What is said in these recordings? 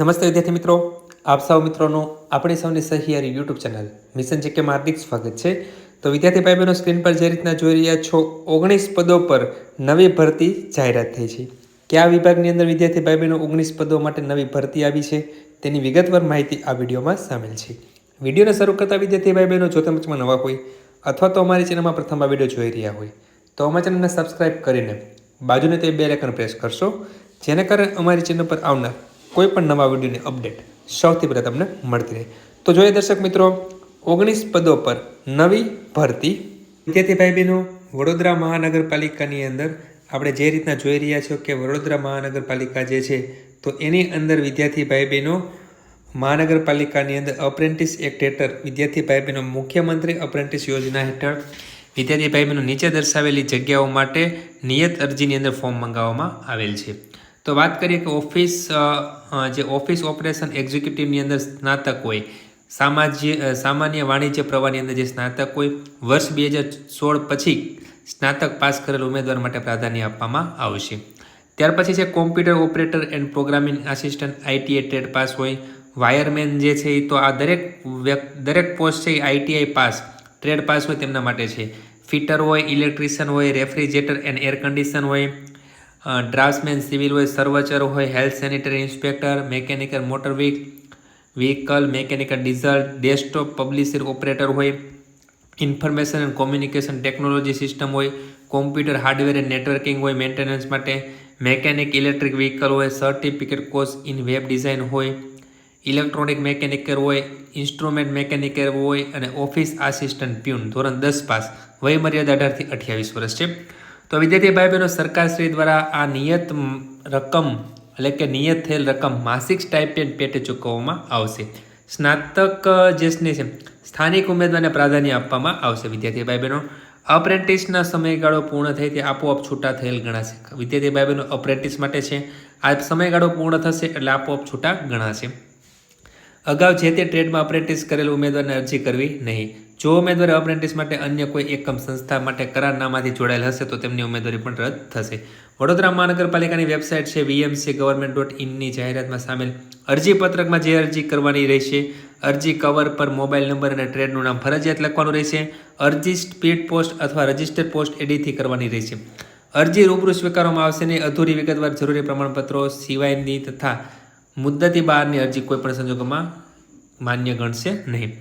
નમસ્તે વિદ્યાર્થી મિત્રો. આપ સૌ મિત્રોનું, આપણી સૌની સહિયારી યુટ્યુબ ચેનલ મિશન જીકેમાં હાર્દિક સ્વાગત છે. તો વિદ્યાર્થી ભાઈ બહેનો સ્ક્રીન પર જે રીતના જોઈ રહ્યા છો, ઓગણીસ પદો પર નવી ભરતી જાહેરાત થઈ છે. કયા વિભાગની અંદર વિદ્યાર્થી ભાઈ બહેનો ઓગણીસ પદો માટે નવી ભરતી આવી છે, તેની વિગતવાર માહિતી આ વિડીયોમાં સામેલ છે. વિડીયોને શરૂ કરતા વિદ્યાર્થી ભાઈ બહેનો જો તમે નવા હોય અથવા તો અમારી ચેનલમાં પ્રથમ આ વીડિયો જોઈ રહ્યા હોય, તો અમારી ચેનલને સબસ્ક્રાઇબ કરીને બાજુને તે બે આઇકન પ્રેસ કરશો. જેને કારણે અમારી ચેનલ પર આવનાર કોઈ પણ નવા વિડીયોની અપડેટ સૌથી પહેલાં તમને મળતી રહે. તો જોઈએ દર્શક મિત્રો, ઓગણીસ પદો પર નવી ભરતી. વિદ્યાર્થી ભાઈ બહેનો વડોદરા મહાનગરપાલિકાની અંદર આપણે જે રીતના જોઈ રહ્યા છો કે વડોદરા મહાનગરપાલિકા જે છે, તો એની અંદર વિદ્યાર્થી ભાઈ બહેનો મહાનગરપાલિકાની અંદર અપ્રેન્ટિસ એક્ટ હેઠળ વિદ્યાર્થી ભાઈ બહેનો મુખ્યમંત્રી અપ્રેન્ટિસ યોજના હેઠળ વિદ્યાર્થી ભાઈ બહેનો નીચે દર્શાવેલી જગ્યાઓ માટે નિયત અરજીની અંદર ફોર્મ મંગાવવામાં આવેલ છે. તો વાત કરીએ કે ઓફિસ જે ઓફિસ ઓપરેશન એક્ઝિક્યુટિવની અંદર સ્નાતક હોય, સામાજ્ય સામાન્ય વાણિજ્ય પ્રવાહની અંદર જે સ્નાતક હોય, વર્ષ બે હજાર સોળ પછી સ્નાતક પાસ કરેલ ઉમેદવાર માટે પ્રાધાન્ય આપવામાં આવશે. ત્યાર પછી છે computer operator and programming assistant ITI trade pass હોય, વાયરમેન જે છે એ તો આ દરેક દરેક પોસ્ટ છે એ આઈટીઆઈ પાસ, ટ્રેડ પાસ હોય તેમના માટે છે. ફિટર હોય, ઇલેક્ટ્રિશિયન હોય, રેફ્રિજરેટર એન્ડ એર કન્ડિશન હોય ડ્રાફ્ટમેન સિવિલ હોય સર્વચર હોય, health sanitary inspector, mechanical, motor વ્હીક vehicle, mechanical diesel, desktop publisher operator હોય, information and communication technology system હોય, કોમ્પ્યુટર હાર્ડવેર એન્ડ નેટવર્કિંગ હોય, મેન્ટેનન્સ માટે, મેકેનિક, ઇલેક્ટ્રિક વ્હીકલ હોય, certificate course in web design હોય, electronic mechanic હોય, instrument મેકેનિકર હોય, અને office assistant peon, ધોરણ દસ પાસ, વયમર્યાદા અઢારથી અઠ્યાવીસ વર્ષ છે. તો વિદ્યાર્થી ભાઈ બહેનો સરકારશ્રી દ્વારા આ નિયત રકમ એટલે કે નિયત થયેલ રકમ માસિક સ્ટાઇપેન્ડ પેટે ચૂકવવામાં આવશે. સ્નાતક જે છે, સ્થાનિક ઉમેદવારને પ્રાધાન્ય આપવામાં આવશે. વિદ્યાર્થી ભાઈ બહેનો અપ્રેન્ટિસના સમયગાળો પૂર્ણ થઈ તે આપોઆપ છૂટા થયેલ ગણાશે. વિદ્યાર્થી ભાઈ બહેનો અપ્રેન્ટિસ માટે છે, આ સમયગાળો પૂર્ણ થશે એટલે આપોઆપ છૂટા ગણાશે. અગાઉ જે તે ટ્રેડમાં અપ્રેન્ટિસ કરેલ ઉમેદવારને અરજી કરવી નહીં. જો ઉમેદવાર અપ્રેન્ટિસ માટે અન્ય કોઈ એકમ સંસ્થા માટે કરારનામાથી જોડાયેલ હશે, તો તેમની ઉમેદવારી પણ રદ થશે. વડોદરા મહાનગરપાલિકાની વેબસાઇટ છે વીએમસી ગવર્મેન્ટ ડોટ ઇનની જાહેરાતમાં સામેલ. અરજી પત્રકમાં જે અરજી કરવાની રહેશે, અરજી કવર પર મોબાઈલ નંબર અને ટ્રેડનું નામ ફરજિયાત લખવાનું રહેશે અરજી સ્પીડ પોસ્ટ અથવા રજિસ્ટર્ડ પોસ્ટ એડીથી કરવાની રહેશે. અરજી રૂબરૂ સ્વીકારવામાં આવશે નહીં, અધૂરી વિગતવાર જરૂરી પ્રમાણપત્રો સિવાયની તથા મુદ્દતી બહારની અરજી કોઈપણ સંજોગોમાં માન્ય ગણશે નહીં.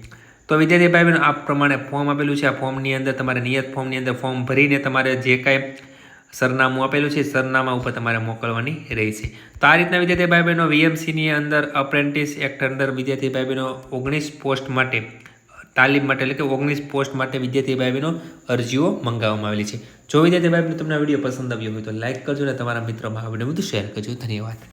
તો વિદ્યાર્થી ભાઈ બહેનો આ પ્રમાણે ફોર્મ આપેલું છે. આ ફોર્મની અંદર તમારે નિયત ફોર્મની અંદર ફોર્મ ભરીને તમારે જે કાંઈ સરનામું આપેલું છે સરનામા ઉપર તમારે મોકલવાની રહેશે. તો આ રીતના વિદ્યાર્થી ભાઈ બહેનો વીએમસીની અંદર અપ્રેન્ટિસ એક્ટ અંદર વિદ્યાર્થી ભાઈ બહેનો ઓગણીસ પોસ્ટ માટે, તાલીમ માટે, એટલે કે ઓગણીસ પોસ્ટ માટે વિદ્યાર્થી ભાઈ બહેનો અરજીઓ મંગાવવામાં આવેલી છે. જો વિદ્યાર્થી ભાઈ બહેનો તમને વીડિયો પસંદ આવ્યો હોય તો લાઇક કરજો અને તમારા મિત્રોમાં આ બધું શેર કરજો. ધન્યવાદ.